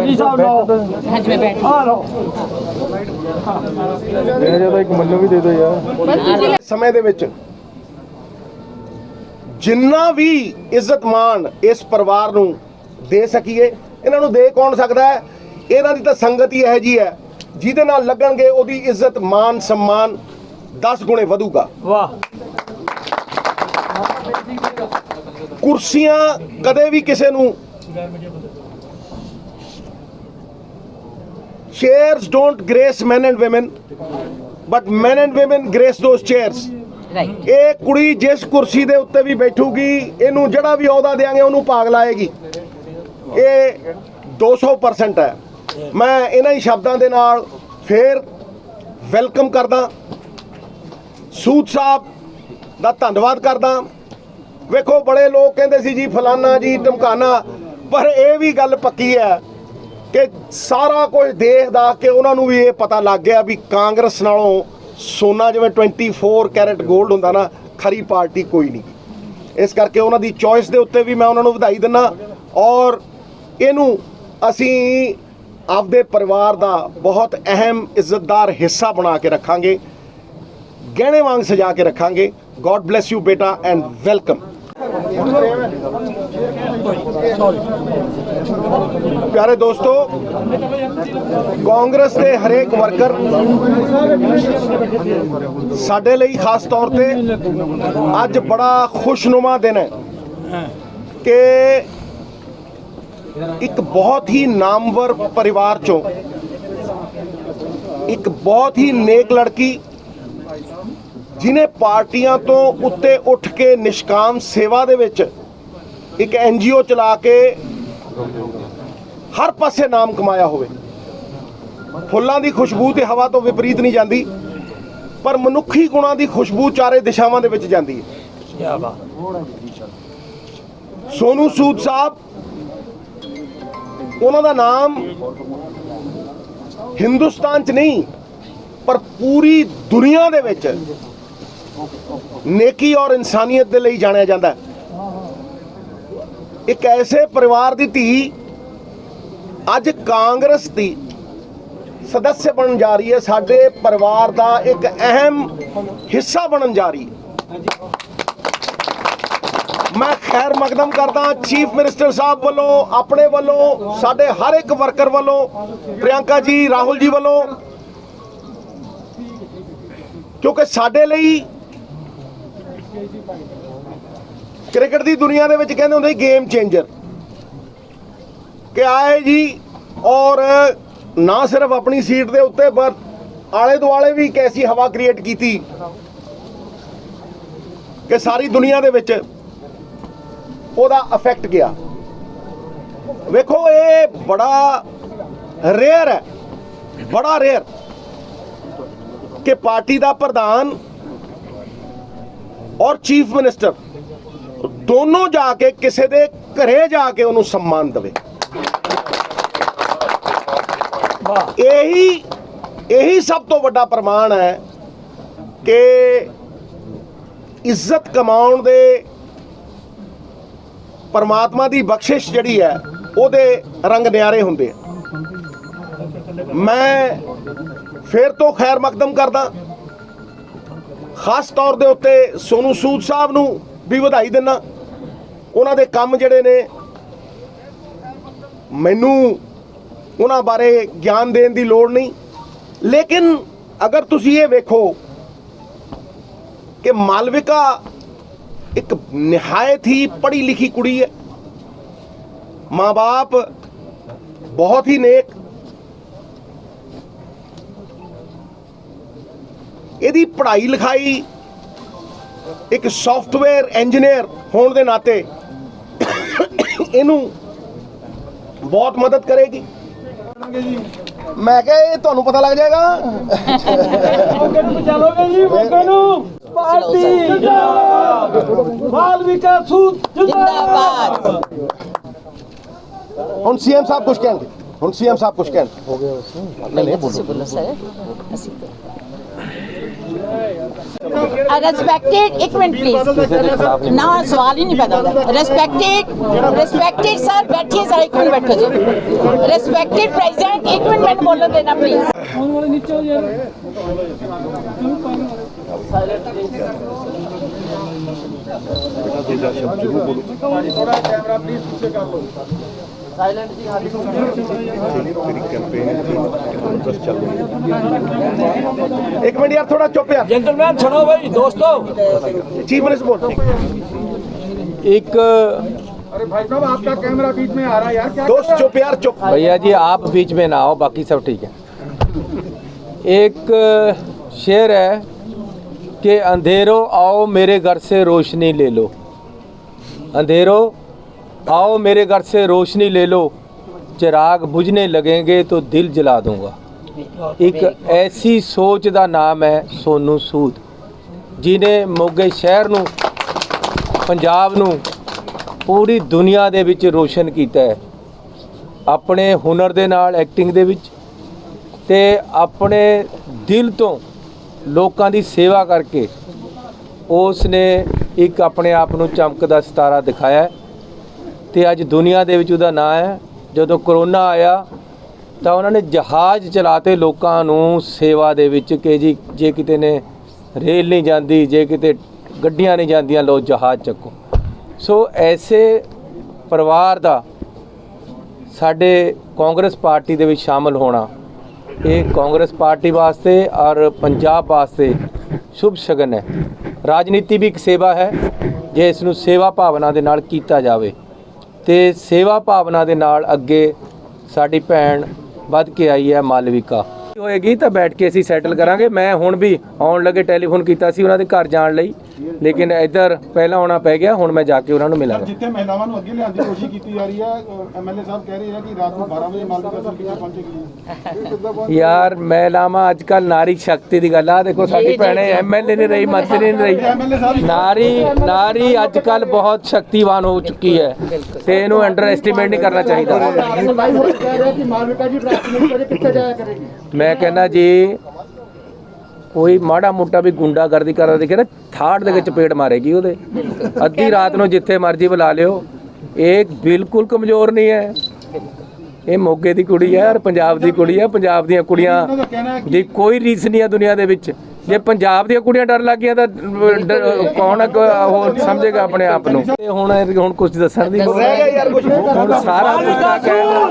ਜੀ ਸਾਹਿਬ ਲਓ। ਹਾਂਜੀ ਮੈਂ ਬੈਠ ਆ ਲਓ। ਮੇਰੇ ਤਾਂ ਇੱਕ ਮੈਨੂੰ ਵੀ ਦੇ ਦਿਓ ਯਾਰ। ਸਮੇਂ ਦੇ ਵਿੱਚ ਜਿੰਨਾ ਵੀ ਇੱਜ਼ਤ ਮਾਣ ਇਸ ਪਰਿਵਾਰ ਨੂੰ ਦੇ ਸਕੀਏ ਇਹਨਾਂ ਨੂੰ ਦੇ ਕੌਣ ਸਕਦਾ ਹੈ? ਇਹਨਾਂ ਦੀ ਤਾਂ ਸੰਗਤ ਹੀ ਇਹੋ ਜੀ ਹੈ। ਜਿਹਦੇ ਨਾਲ ਲੱਗਣਗੇ ਉਹਦੀ ਇੱਜ਼ਤ ਮਾਣ ਸਨਮਾਨ 10 ਗੁਣੇ ਵਧੂਗਾ। ਵਾਹ। ਕੁਰਸੀਆਂ ਕਦੇ ਵੀ ਕਿਸੇ ਨੂੰ chairs don't grace men and women but men and women grace those chairs. Right ਇਹ ਕੁੜੀ ਜਿਸ ਕੁਰਸੀ ਦੇ ਉੱਤੇ ਵੀ ਬੈਠੂਗੀ ਇਹਨੂੰ ਜਿਹੜਾ ਵੀ ਅਹੁਦਾ ਦੇਾਂਗੇ ਉਹਨੂੰ ਭਾਗ ਲਾਏਗੀ। ਇਹ 200% ਹੈ। ਮੈਂ ਇਹਨਾਂ ਹੀ ਸ਼ਬਦਾਂ ਦੇ ਨਾਲ ਫੇਰ ਵੈਲਕਮ ਕਰਦਾ। ਸੂਦ ਸਾਹਿਬ ਦਾ ਧੰਨਵਾਦ ਕਰਦਾ। ਵੇਖੋ ਬੜੇ ਲੋਕ ਕਹਿੰਦੇ ਸੀ ਜੀ ਫਲਾਨਾ ਜੀ ਧਮਕਾਨਾ ਪਰ ਇਹ ਵੀ ਗੱਲ ਪੱਕੀ ਹੈ ਕਿ ਸਾਰਾ ਕੁਝ ਦੇਖਦਾ ਕਿ ਉਹਨਾਂ ਨੂੰ ਵੀ ਇਹ ਪਤਾ ਲੱਗ ਗਿਆ ਵੀ ਕਾਂਗਰਸ ਨਾਲੋਂ ਸੋਨਾ ਜਿਵੇਂ 24 ਕੈਰਟ 골ਡ ਹੁੰਦਾ ਨਾ, ਖਰੀ ਪਾਰਟੀ ਕੋਈ ਨਹੀਂ। ਇਸ ਕਰਕੇ ਉਹਨਾਂ ਦੀ ਚੋਇਸ ਦੇ ਉੱਤੇ ਵੀ ਮੈਂ ਉਹਨਾਂ ਨੂੰ ਵਧਾਈ ਦਿੰਦਾ ਔਰ ਇਹਨੂੰ ਅਸੀਂ ਆਪਦੇ ਪਰਿਵਾਰ ਦਾ ਬਹੁਤ ਅਹਿਮ ਇੱਜ਼ਤਦਾਰ ਹਿੱਸਾ ਬਣਾ ਕੇ ਰੱਖਾਂਗੇ। ਗਹਿਣੇ ਵਾਂਗ ਸਜਾ ਕੇ ਰੱਖਾਂਗੇ। ਗੋਡ ਬlesਸ ਯੂ ਬੇਟਾ ਐਂਡ ਵੈਲਕਮ ਪਿਆਰੇ ਦੋਸਤੋ, ਕਾਂਗਰਸ ਦੇ ਹਰੇਕ ਵਰਕਰ ਸਾਡੇ ਲਈ ਖਾਸ ਤੌਰ ਤੇ ਅੱਜ ਬੜਾ ਖੁਸ਼ਨੁਮਾ ਦਿਨ ਹੈ ਕਿ ਇੱਕ ਬਹੁਤ ਹੀ ਨਾਮਵਰ ਪਰਿਵਾਰ ਚੋਂ ਇੱਕ ਬਹੁਤ ਹੀ ਨੇਕ ਲੜਕੀ ਜਿਨੇ ਪਾਰਟੀਆਂ ਤੋਂ ਉੱਤੇ ਉੱਠ ਕੇ ਨਿਸ਼ਕਾਮ ਸੇਵਾ ਦੇ ਵਿੱਚ ਇੱਕ ਐਨਜੀਓ ਚਲਾ ਕੇ ਹਰ ਪਾਸੇ ਨਾਮ ਕਮਾਇਆ ਹੋਵੇ। ਫੁੱਲਾਂ ਦੀ ਖੁਸ਼ਬੂ ਤੇ ਹਵਾ ਤੋਂ ਵਿਪਰੀਤ ਨਹੀਂ ਜਾਂਦੀ ਪਰ ਮਨੁੱਖੀ ਗੁਣਾਂ ਦੀ ਖੁਸ਼ਬੂ ਚਾਰੇ ਦਿਸ਼ਾਵਾਂ ਦੇ ਵਿੱਚ ਜਾਂਦੀ ਹੈ। ਕੀ ਬਾਤ। ਸੋਨੂ ਸੂਦ ਸਾਹਿਬ ਉਹਨਾਂ ਦਾ ਨਾਮ ਹਿੰਦੁਸਤਾਨ 'ਚ ਨਹੀਂ ਪਰ ਪੂਰੀ ਦੁਨੀਆ ਦੇ ਵਿੱਚ ਨੇਕੀ ਔਰ ਇਨਸਾਨੀਅਤ ਦੇ ਲਈ ਜਾਣਿਆ ਜਾਂਦਾ ਹੈ। ਇੱਕ ਐਸੇ ਪਰਿਵਾਰ ਦੀ ਧੀ ਅੱਜ ਕਾਂਗਰਸ ਦੀ ਸਦੱਸ ਬਣਨ ਜਾ ਰਹੀ ਹੈ। ਸਾਡੇ ਪਰਿਵਾਰ ਦਾ ਇੱਕ ਅਹਿਮ ਹਿੱਸਾ ਬਣਨ ਜਾ ਰਹੀ ਹੈ। ਮੈਂ ਖੈਰ ਮਕਦਮ ਕਰਦਾ ਚੀਫ ਮਿਨਿਸਟਰ ਸਾਹਿਬ ਵੱਲੋਂ, ਆਪਣੇ ਵੱਲੋਂ, ਸਾਡੇ ਹਰ ਇੱਕ ਵਰਕਰ ਵੱਲੋਂ, ਪ੍ਰਿਯੰਕਾ ਜੀ, ਰਾਹੁਲ ਜੀ ਵੱਲੋਂ, ਕਿਉਂਕਿ ਸਾਡੇ ਲਈ ਕ੍ਰਿਕਟ ਦੀ ਦੁਨੀਆ ਦੇ ਵਿੱਚ ਕਹਿੰਦੇ ਹੁੰਦੇ ਗੇਮ ਚੇਂਜਰ ਕਿ ਆਏ ਜੀ ਔਰ ਨਾ ਸਿਰਫ ਆਪਣੀ ਸੀਟ ਦੇ ਉੱਤੇ, ਪਰ ਆਲੇ ਦੁਆਲੇ ਵੀ ਇੱਕ ਐਸੀ ਹਵਾ ਕ੍ਰੀਏਟ ਕੀਤੀ ਕਿ ਸਾਰੀ ਦੁਨੀਆ ਦੇ ਵਿੱਚ ਉਹਦਾ ਇਫੈਕਟ ਗਿਆ। ਵੇਖੋ, ਇਹ ਬੜਾ ਰੇਅਰ ਹੈ। ਬੜਾ ਰੇਅਰ ਕਿ ਪਾਰਟੀ ਦਾ ਪ੍ਰਧਾਨ ਔਰ ਚੀਫ ਮਿਨਿਸਟਰ ਦੋਨੋਂ ਜਾ ਕੇ ਕਿਸੇ ਦੇ ਘਰੇ ਜਾ ਕੇ ਉਹਨੂੰ ਸਨਮਾਨ ਦੇਵੇ। ਇਹੀ ਇਹੀ ਸਭ ਤੋਂ ਵੱਡਾ ਪ੍ਰਮਾਣ ਹੈ ਕਿ ਇੱਜ਼ਤ ਕਮਾਉਣ ਦੇ ਪਰਮਾਤਮਾ ਦੀ ਬਖਸ਼ਿਸ਼ ਜਿਹੜੀ ਹੈ, ਉਹਦੇ ਰੰਗ ਨਿਆਰੇ ਹੁੰਦੇ ਆ। ਮੈਂ ਫੇਰ ਤੋਂ ਖੈਰ ਮਕਦਮ ਕਰਦਾ। ਖਾਸ ਤੌਰ ਦੇ ਉੱਤੇ ਸੋਨੂ ਸੂਦ ਸਾਹਿਬ ਨੂੰ ਵੀ ਵਧਾਈ ਦਿੰਦਾ ਉਹਨਾਂ ਦੇ ਕੰਮ ਜਿਹੜੇ ਨੇ, ਮੈਨੂੰ ਉਹਨਾਂ ਬਾਰੇ ਗਿਆਨ ਦੇਣ ਦੀ ਲੋੜ ਨਹੀਂ। ਲੇਕਿਨ ਅਗਰ ਤੁਸੀਂ ਇਹ ਵੇਖੋ ਕਿ ਮਾਲਵਿਕਾ ਇੱਕ ਨਿਹਾਇਤ ਹੀ ਪੜ੍ਹੀ ਲਿਖੀ ਕੁੜੀ ਹੈ। ਮਾਂ-ਬਾਪ ਬਹੁਤ ਹੀ ਨੇਕ। ਇਹਦੀ ਪੜ੍ਹਾਈ ਲਿਖਾਈ ਇੱਕ ਸੌਫਟਵੇਅਰ ਇੰਜੀਨੀਅਰ ਹੋਣ ਦੇ ਨਾਤੇ ਇਹਨੂੰ ਬਹੁਤ ਮਦਦ ਕਰੇਗੀ ਮੈਂ ਕਿਹਾ ਇਹ ਤੁਹਾਨੂੰ ਪਤਾ ਲੱਗ ਜਾਏਗਾ ਮੋਗੇ ਨੂੰ ਚਲੋਗੇ ਜੀ ਮੋਗੇ ਨੂੰ ਪਾਰਟੀ ਜਿੰਦਾਬਾਦ ਬਾਲ ਵਿਕਾਸ ਸੂਦ ਜਿੰਦਾਬਾਦ ਹੁਣ ਸੀਐਮ ਸਾਹਿਬ ਕੁਝ ਕਹਿਣਗੇ ਹੁਣ ਸੀਐਮ ਸਾਹਿਬ ਕੁਝ ਕਹਿਣਗੇ ਨਹੀਂ ਨਹੀਂ ਬੋਲੋ ਬੋਲੋ ਸਰ ਅਸੀਂ ਰਿਸਪੈਕਟਡ ਇੱਕ ਮਿੰਟ ਪਲੀਜ਼ ਨਾ ਸਵਾਲ ਹੀ ਨਹੀਂ ਪੈਦਾ ਹੁੰਦਾ ਰਿਸਪੈਕਟਡ ਰਿਸਪੈਕਟਡ ਸਰ ਬੈਠੀਏ ਸਰ ਇੱਕ ਮਿੰਟ ਬੈਠੋ ਜੀ ਰਿਸਪੈਕਟਡ ਪ੍ਰੈਜ਼ੀਡੈਂਟ ਇੱਕ ਮਿੰਟ ਮੈਨੂੰ ਬੋਲਣ ਦੇਣਾ ਪਲੀਜ਼ एक मिनट यार थोड़ा चुप यार। जेंटलमैन सुनो भाई दोस्तों। चीफ मिनिस्टर बोल। एक अरे भाई साहब आपका कैमरा बीच में आ रहा है यार क्या दोस्त चुप यार चुप। भैया जी आप बीच में ना आओ बाकी सब ठीक है। एक शेर है कि अंधेरों आओ मेरे घर से रोशनी ले लो। अंधेरों आओ मेरे घर से रोशनी ले लो चिराग बुझने लगेंगे तो दिल जला दूंगा ਇੱਕ ਐਸੀ ਸੋਚ ਦਾ ਨਾਮ ਹੈ ਸੋਨੂ ਸੂਦ ਜਿਨੇ ਮੋਗੇ ਸ਼ਹਿਰ ਨੂੰ ਪੰਜਾਬ ਨੂੰ ਪੂਰੀ ਦੁਨੀਆ ਦੇ ਵਿੱਚ ਰੋਸ਼ਨ ਕੀਤਾ ਹੈ ਆਪਣੇ ਹੁਨਰ ਦੇ ਨਾਲ ਐਕਟਿੰਗ ਦੇ ਵਿੱਚ ਤੇ ਆਪਣੇ ਦਿਲ ਤੋਂ ਲੋਕਾਂ ਦੀ ਸੇਵਾ ਕਰਕੇ ਉਸ ਨੇ ਇੱਕ ਆਪਣੇ ਆਪ ਨੂੰ ਚਮਕਦਾ ਸਿਤਾਰਾ ਦਿਖਾਇਆ ਹੈ ਤੇ ਅੱਜ ਦੁਨੀਆ ਦੇ ਵਿੱਚ ਉਹਦਾ ਨਾਂ ਹੈ। ਜਦੋਂ ਕਰੋਨਾ ਆਇਆ, ਤਾਂ ਉਹਨਾਂ ਨੇ ਜਹਾਜ਼ ਚਲਾਤੇ ਲੋਕਾਂ ਨੂੰ ਸੇਵਾ ਦੇ ਵਿੱਚ ਕਿ ਜੀ, ਜੇ ਕਿਤੇ ਨੇ ਰੇਲ ਨਹੀਂ ਜਾਂਦੀ, ਜੇ ਕਿਤੇ ਗੱਡੀਆਂ ਨਹੀਂ ਜਾਂਦੀਆਂ ਲੋ ਜਹਾਜ਼ ਚੱਕੋ। ਸੋ ਐਸੇ ਪਰਿਵਾਰ ਦਾ ਸਾਡੇ ਕਾਂਗਰਸ ਪਾਰਟੀ ਦੇ ਵਿੱਚ ਸ਼ਾਮਲ ਹੋਣਾ, ਇਹ ਕਾਂਗਰਸ ਪਾਰਟੀ ਵਾਸਤੇ ਔਰ ਪੰਜਾਬ ਵਾਸਤੇ ਸ਼ੁਭ ਸ਼ਗਨ ਹੈ। ਰਾਜਨੀਤੀ ਵੀ ਇੱਕ ਸੇਵਾ ਹੈ, ਜੇ ਇਸ ਨੂੰ ਸੇਵਾ ਭਾਵਨਾ ਦੇ ਨਾਲ ਕੀਤਾ ਜਾਵੇ। ਤੇ ਸੇਵਾ ਭਾਵਨਾ ਦੇ ਨਾਲ ਅੱਗੇ ਸਾਡੀ ਭੈਣ ਵੱਧ ਕੇ ਆਈ ਹੈ ਮਾਲਵਿਕਾ। ਹੋਏਗੀ ਤਾਂ ਬੈਠ ਕੇ ਅਸੀਂ ਸੈਟਲ ਕਰਾਂਗੇ। ਮੈਂ ਹੁਣ ਵੀ ਆਉਣ ਲੱਗੇ ਟੈਲੀਫੋਨ ਕੀਤਾ ਸੀ, ਉਹਨਾਂ ਦੇ ਘਰ ਜਾਣ ਲਈ। ਲੇਕਿਨ ਇੱਧਰ ਪਹਿਲਾਂ ਆਉਣਾ ਪੈ ਗਿਆ ਹੁਣ ਮੈਂ ਜਾ ਕੇ ਉਹਨਾਂ ਨੂੰ ਮਿਲਾਂਗਾ। ਜਿੱਥੇ ਮਹਿਲਾਵਾਂ ਨੂੰ ਅੱਗੇ ਲਿਆਉਣ ਦੀ ਕੋਸ਼ਿਸ਼ ਕੀਤੀ ਜਾ ਰਹੀ ਹੈ ਐਮਐਲਏ ਸਾਹਿਬ ਕਹਿ ਰਹੇ ਆ ਕਿ ਰਾਤ ਨੂੰ 12 ਵਜੇ ਮਾਲਵਿਕਾ ਸਰ ਕਿੱਥੇ ਪਹੁੰਚੇਗੀ ਯਾਰ ਮਹਿਲਾਵਾਂ ਅੱਜ ਕੱਲ ਨਾਰੀ ਸ਼ਕਤੀ ਦੀ ਗੱਲ ਆ ਦੇਖੋ ਸਾਡੀ ਭੈਣੇ ਐਮਐਲਏ ਨਹੀਂ ਰਹੀ ਮੰਤਰੀ ਨਹੀਂ ਰਹੀ। ਨਾਰੀ ਨਾਰੀ ਅੱਜ ਕੱਲ ਬਹੁਤ ਸ਼ਕਤੀਵਾਨ ਹੋ ਚੁੱਕੀ ਹੈ ਤੇ ਇਹਨੂੰ ਅੰਡਰ ਐਸਟੀਮੇਟ ਨਹੀਂ ਕਰਨਾ ਚਾਹੀਦਾ। ਮੈਂ ਕਹਿੰਦਾ ਜੀ ਕੋਈ ਮਾੜਾ ਮੋਟਾ ਵੀ ਗੁੰਡਾਗਰਦੀ ਕਰਦਾ ਦੇਖੇ ਨਾ ਥਾੜ ਦੇ ਵਿੱਚ ਪੇੜ ਮਾਰੇਗੀ ਉਹਦੇ। ਅੱਧੀ ਰਾਤ ਨੂੰ ਜਿੱਥੇ ਮਰਜ਼ੀ ਬੁਲਾ ਲਿਓ। ਇਹ ਬਿਲਕੁਲ ਕਮਜ਼ੋਰ ਨਹੀਂ ਹੈ। ਇਹ ਮੋਗੇ ਦੀ ਕੁੜੀ ਹੈ ਔਰ ਪੰਜਾਬ ਦੀ ਕੁੜੀ ਹੈ। ਪੰਜਾਬ ਦੀਆਂ ਕੁੜੀਆਂ ਦੀ ਕੋਈ ਰੀਸ ਨਹੀਂ ਹੈ ਦੁਨੀਆ ਦੇ ਵਿੱਚ। ਜੇ ਪੰਜਾਬ ਦੀਆਂ ਕੁੜੀਆਂ ਡਰ ਲੱਗ ਗਈਆਂ ਤਾਂ ਕੌਣ ਹੋਰ ਸਮਝੇਗਾ ਆਪਣੇ ਆਪ ਨੂੰ। ਤੇ ਹੁਣ ਹੁਣ ਕੁਝ ਦੱਸਣ ਦੀ ਲੋੜ ਹੈ ਯਾਰ ਕੁਝ ਹੁਣ ਸਾਰਾ ਕੁਝ ਕਹਿਣਾ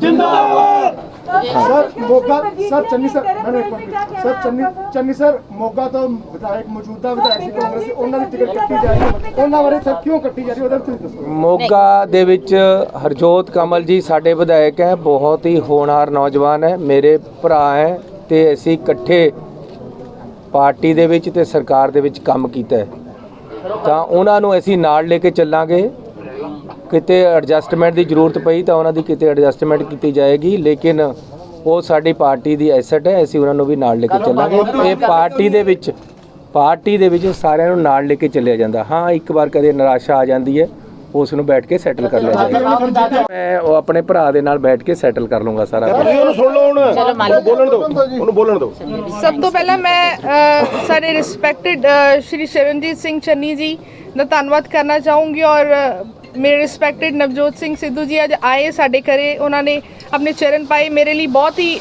ਜਿੰਦਾਬਾਦ। Sir Moga sir Channi sir ਮੈਨੂੰ ਇੱਕ minute. Sir Channi Channi sir Moga ਤੋਂ ਵਿਧਾਇਕ ਮੌਜੂਦਾ ਵਿਧਾਇਕ ਸੀ ਕਾਂਗਰਸ ਦੀ। ਉਹਨਾਂ ਦੀ ਟਿਕਟ ਕੱਟੀ ਜਾ ਰਹੀ ਹੈ। ਉਹਨਾਂ ਬਾਰੇ ਸਰ ਕਿਉਂ ਕੱਟੀ ਜਾ ਰਹੀ ਹੈ ਉਹਦਾ ਤੁਸੀਂ ਦੱਸੋ। ਮੋਗਾ ਦੇ ਵਿੱਚ ਹਰਜੋਤ ਕਮਲ ਜੀ ਸਾਡੇ ਵਿਧਾਇਕ ਹੈ ਬਹੁਤ ਹੀ ਹੋਣਹਾਰ ਨੌਜਵਾਨ ਹੈ ਮੇਰੇ ਭਰਾ ਹੈ ਤੇ ਅਸੀਂ ਇਕੱਠੇ ਪਾਰਟੀ ਦੇ ਵਿੱਚ ਤੇ ਸਰਕਾਰ ਦੇ ਵਿੱਚ ਕੰਮ ਕੀਤਾ ਹੈ। ਤਾਂ ਉਹਨਾਂ ਨੂੰ ਅਸੀਂ ਨਾਲ ਲੈ ਕੇ ਚੱਲਾਂਗੇ। ਕਿਤੇ ਐਡਜਸਟਮੈਂਟ ਦੀ ਜ਼ਰੂਰਤ ਪਈ ਤਾਂ ਉਹਨਾਂ ਦੀ ਕਿਤੇ ਐਡਜਸਟਮੈਂਟ ਕੀਤੀ ਜਾਏਗੀ ਲੇਕਿਨ ਉਹ ਸਾਡੀ ਪਾਰਟੀ ਦੀ ਐਸੈਟ ਹੈ ਅਸੀਂ ਉਹਨਾਂ ਨੂੰ ਵੀ ਨਾਲ ਲੈ ਕੇ ਚੱਲਾਂਗੇ। ਇਹ ਪਾਰਟੀ ਦੇ ਵਿੱਚ ਪਾਰਟੀ ਦੇ ਵਿੱਚ ਸਾਰਿਆਂ ਨੂੰ ਨਾਲ ਲੈ ਕੇ ਚੱਲਿਆ ਜਾਂਦਾ। ਹਾਂ ਇੱਕ ਵਾਰ ਕਦੇ ਨਿਰਾਸ਼ਾ ਆ ਜਾਂਦੀ ਹੈ ਉਸ ਨੂੰ ਬੈਠ ਕੇ ਸੈਟਲ ਕਰ ਲਿਆ ਜਾਏਗਾ ਮੈਂ ਉਹ ਆਪਣੇ ਭਰਾ ਦੇ ਨਾਲ ਬੈਠ ਕੇ ਸੈਟਲ ਕਰ ਲੂੰਗਾ ਸਾਰਾ ਕੁਝ ਉਹਨੂੰ ਸੁਣ ਲਓ ਹੁਣ। ਬੋਲਣ ਦਿਓ। ਉਹਨੂੰ ਬੋਲਣ ਦਿਓ। ਸਭ ਤੋਂ ਪਹਿਲਾਂ ਮੈਂ ਸਾਡੇ ਰਿਸਪੈਕਟਡ ਸ਼੍ਰੀ ਸ਼ਰਨਜੀਤ ਸਿੰਘ ਚੰਨੀ ਜੀ ਦਾ ਧੰਨਵਾਦ ਕਰਨਾ ਚਾਹੂੰਗੀ ਔਰ ਮੇਰੇ ਰਿਸਪੈਕਟਡ ਨਵਜੋਤ ਸਿੰਘ ਸਿੱਧੂ ਜੀ ਅੱਜ ਆਏ ਸਾਡੇ ਘਰੇ। ਉਹਨਾਂ ਨੇ ਆਪਣੇ ਚਰਨ ਪਾਏ। ਮੇਰੇ ਲਈ ਬਹੁਤ ਹੀ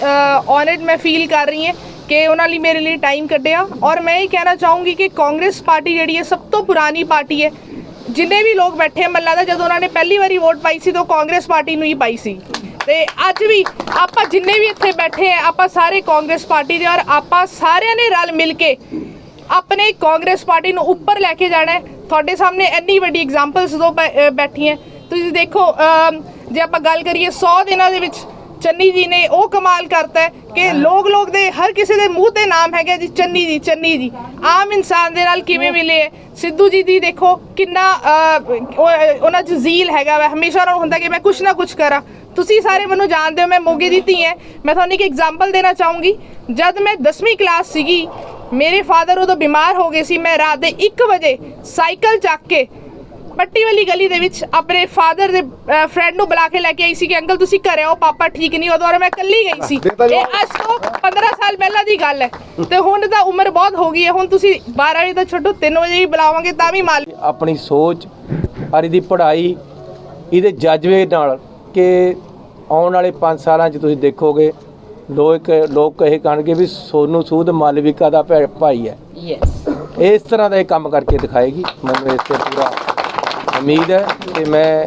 ਔਨਰਡ ਮੈਂ ਫੀਲ ਕਰ ਰਹੀ ਹਾਂ ਕਿ ਉਹਨਾਂ ਲਈ ਮੇਰੇ ਲਈ ਟਾਈਮ ਕੱਢਿਆ। ਔਰ ਮੈਂ ਇਹ ਕਹਿਣਾ ਚਾਹੂੰਗੀ ਕਿ ਕਾਂਗਰਸ ਪਾਰਟੀ ਜਿਹੜੀ ਹੈ ਸਭ ਤੋਂ ਪੁਰਾਣੀ ਪਾਰਟੀ ਹੈ। ਜਿੰਨੇ ਵੀ ਲੋਕ ਬੈਠੇ ਆ, ਦਾ ਜਦੋਂ ਉਹਨਾਂ ਨੇ ਪਹਿਲੀ ਵਾਰੀ ਵੋਟ ਪਾਈ ਸੀ ਤਾਂ ਉਹ ਕਾਂਗਰਸ ਪਾਰਟੀ ਨੂੰ ਹੀ ਪਾਈ ਸੀ। ਤੇ ਅੱਜ ਵੀ ਆਪਾਂ ਜਿੰਨੇ ਵੀ ਇੱਥੇ ਬੈਠੇ ਆ ਆਪਾਂ ਸਾਰੇ ਕਾਂਗਰਸ ਪਾਰਟੀ ਦੇ ਔਰ ਆਪਾਂ ਸਾਰਿਆਂ ਨੇ ਰਲ ਮਿਲ ਕੇ ਆਪਣੇ ਕਾਂਗਰਸ ਪਾਰਟੀ ਨੂੰ ਉੱਪਰ ਲੈ ਕੇ ਜਾਣਾ ਹੈ। ਤੁਹਾਡੇ ਸਾਹਮਣੇ ਇੰਨੀ ਵੱਡੀ ਐਗਜ਼ਾਮਪਲਸ ਦੋ ਬੈਠੀਆਂ ਤੁਸੀਂ ਦੇਖੋ ਜੇ ਆਪਾਂ ਗੱਲ ਕਰੀਏ 100 ਦਿਨਾਂ ਦੇ ਵਿੱਚ ਚੰਨੀ ਜੀ ਨੇ ਉਹ ਕਮਾਲ ਕਰਤਾ ਹੈ ਕਿ ਲੋਕ ਲੋਕ ਦੇ ਹਰ ਕਿਸੇ ਦੇ ਮੂੰਹ ਤੇ ਨਾਮ ਹੈਗਾ ਜੀ ਚੰਨੀ ਜੀ ਚੰਨੀ ਜੀ। ਆਮ ਇਨਸਾਨ ਦੇ ਨਾਲ ਕਿਵੇਂ ਮਿਲੇ ਹੈ? ਸਿੱਧੂ ਜੀ ਦੀ ਦੇਖੋ ਕਿੰਨਾ ਉਹਨਾਂ 'ਚ ਜ਼ੀਲ ਹੈਗਾ ਵਾ। ਹਮੇਸ਼ਾ ਉਹਨਾਂ ਨੂੰ ਹੁੰਦਾ ਕਿ ਮੈਂ ਕੁਛ ਨਾ ਕੁਛ ਕਰਾਂ। ਤੁਸੀਂ ਸਾਰੇ ਮੈਨੂੰ ਜਾਣਦੇ ਹੋ ਮੈਂ ਮੋਗੇ ਦੀ ਧੀ ਹੈ। ਮੈਂ ਤੁਹਾਨੂੰ ਇੱਕ ਐਗਜ਼ਾਮਪਲ ਦੇਣਾ ਚਾਹੂੰਗੀ। ਜਦ ਮੈਂ 10ਵੀਂ ਕਲਾਸ ਸੀਗੀ ਮੇਰੇ ਫਾਦਰ ਉਦੋਂ ਬਿਮਾਰ ਹੋ ਗਏ ਸੀ ਮੈਂ ਰਾਤ ਦੇ 1 ਵਜੇ ਸਾਈਕਲ ਚੱਕ ਕੇ ਪੱਟੀ ਵਾਲੀ ਗਲੀ ਦੇ ਵਿੱਚ ਆਪਣੇ ਫਾਦਰ ਦੇ ਫਰੈਂਡ ਨੂੰ ਬੁਲਾ ਕੇ ਲੈ ਕੇ ਆਈ ਸੀ ਕਿ ਅੰਕਲ ਤੁਸੀਂ ਘਰੇ ਆਓ ਪਾਪਾ ਠੀਕ ਨਹੀਂ ਉਦੋਂ ਮੈਂ ਇਕੱਲੀ ਗਈ ਸੀ। ਇਹ ਅੱਜ ਤੋਂ 15 ਸਾਲ ਪਹਿਲਾਂ ਦੀ ਗੱਲ ਹੈ। ਤੇ ਹੁਣ ਤਾਂ ਉਮਰ ਬਹੁਤ ਹੋ ਗਈ ਹੈ। ਹੁਣ ਤੁਸੀਂ 12 ਵਜੇ ਤਾਂ ਛੱਡੋ 3 ਵਜੇ ਹੀ ਬੁਲਾਵਾਂਗੇ ਤਾਂ ਵੀ ਮਾਲ ਆਪਣੀ ਸੋਚ ਔਰ ਇਹਦੀ ਪੜ੍ਹਾਈ ਇਹਦੇ ਜਜ਼ਬੇ ਨਾਲ ਕਿ ਆਉਣ ਵਾਲੇ 5 ਸਾਲਾਂ 'ਚ ਤੁਸੀਂ ਦੇਖੋਗੇ ਲੋਕ ਲੋਕ ਇਹ ਕਹਿਣਗੇ ਵੀ ਸੋਨੂੰ ਸੂਦ ਮਾਲਵਿਕਾ ਦਾ ਭਾਈ ਹੈ। ਯੈਸ ਇਸ ਤਰ੍ਹਾਂ ਦਾ ਇਹ ਕੰਮ ਕਰਕੇ ਦਿਖਾਏਗੀ। ਮੈਨੂੰ ਇਸ ਤੇ ਪੂਰਾ ਉਮੀਦ ਹੈ ਕਿ ਮੈਂ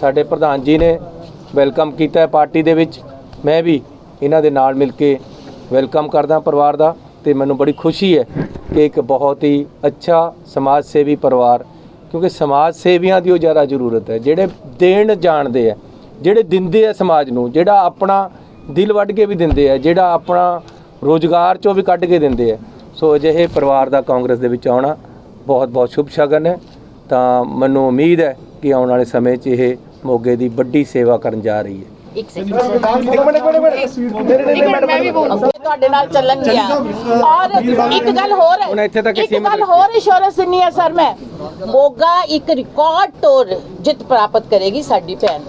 ਸਾਡੇ ਪ੍ਰਧਾਨ ਜੀ ਨੇ ਵੈਲਕਮ ਕੀਤਾ ਹੈ ਪਾਰਟੀ ਦੇ ਵਿੱਚ। ਮੈਂ ਵੀ ਇਹਨਾਂ ਦੇ ਨਾਲ ਮਿਲ ਕੇ ਵੈਲਕਮ ਕਰਦਾ ਪਰਿਵਾਰ ਦਾ ਤੇ ਮੈਨੂੰ ਬੜੀ ਖੁਸ਼ੀ ਹੈ ਕਿ ਇੱਕ ਬਹੁਤ ਹੀ ਅੱਛਾ ਸਮਾਜ ਸੇਵੀ ਪਰਿਵਾਰ ਕਿਉਂਕਿ ਸਮਾਜ ਸੇਵੀਆਂ ਦੀ ਉਹ ਜ਼ਿਆਦਾ ਜ਼ਰੂਰਤ ਹੈ। ਜਿਹੜੇ ਦੇਣ ਜਾਣਦੇ ਆ ਜਿਹੜੇ ਦਿੰਦੇ ਆ ਸਮਾਜ ਨੂੰ ਜਿਹੜਾ ਆਪਣਾ ਦਿਲ ਵੱਢ ਕੇ ਵੀ ਦਿੰਦੇ ਆ ਜਿਹੜਾ ਆਪਣਾ ਰੋਜ਼ਗਾਰ ਚੋਂ ਵੀ ਕੱਢ ਕੇ ਦਿੰਦੇ ਆ। ਸੋ ਅਜਿਹੇ ਪਰਿਵਾਰ ਦਾ ਕਾਂਗਰਸ ਦੇ ਵਿੱਚ ਆਉਣਾ ਬਹੁਤ ਬਹੁਤ ਸ਼ੁਭ ਸ਼ਗਨ ਹੈ। ਤਾਂ ਮੈਨੂੰ ਉਮੀਦ ਹੈ ਕਿ ਆਉਣ ਵਾਲੇ ਸਮੇਂ 'ਚ ਇਹ ਮੋਗੇ ਦੀ ਵੱਡੀ ਸੇਵਾ ਕਰਨ ਜਾ ਰਹੀ ਹੈ। ਇੱਕ ਸੈਕਿੰਡ ਮੈਂ ਵੀ ਬੋਲ ਤੁਹਾਡੇ ਨਾਲ ਚੱਲਣਗੀਆਂ ਔਰ ਇੱਕ ਗੱਲ ਹੋਰ ਹੁਣ ਇੱਥੇ ਤੱਕ ਇੱਕ ਗੱਲ। ਹੋਰ ਇੰਸ਼ੋਰੈਂਸ ਦਿੰਨੀ ਹੈ ਸਰ ਮੈਂ। ਮੋਗਾ ਇੱਕ ਰਿਕਾਰਡ ਤੋੜ ਜਿੱਤ ਪ੍ਰਾਪਤ ਕਰੇਗੀ ਸਾਡੀ ਭੈਣ।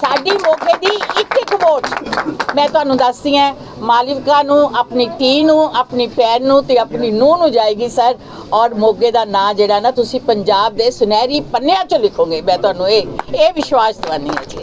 ਸਾਡੀ ਮੋਗੇ ਦੀ ਇੱਕ ਇੱਕ ਮੈਂ ਤੁਹਾਨੂੰ ਦੱਸਦੀ ਹਾਂ, ਮਾਲਿਕਾ ਨੂੰ, ਆਪਣੀ ਧੀ ਨੂੰ, ਆਪਣੀ ਭੈਣ ਨੂੰ ਤੇ ਆਪਣੀ ਨੂੰਹ ਨੂੰ ਜਾਏਗੀ, ਸਰ। ਔਰ ਮੋਗੇ ਦਾ ਨਾਂ ਜਿਹੜਾ ਨਾ ਤੁਸੀਂ ਪੰਜਾਬ ਦੇ ਸੁਨਹਿਰੀ ਪੰਨਿਆਂ 'ਚ ਲਿਖੋਗੇ। ਮੈਂ ਤੁਹਾਨੂੰ ਇਹ ਇਹ ਵਿਸ਼ਵਾਸ ਦਿਵਾਨੀ ਹੈ ਜੀ।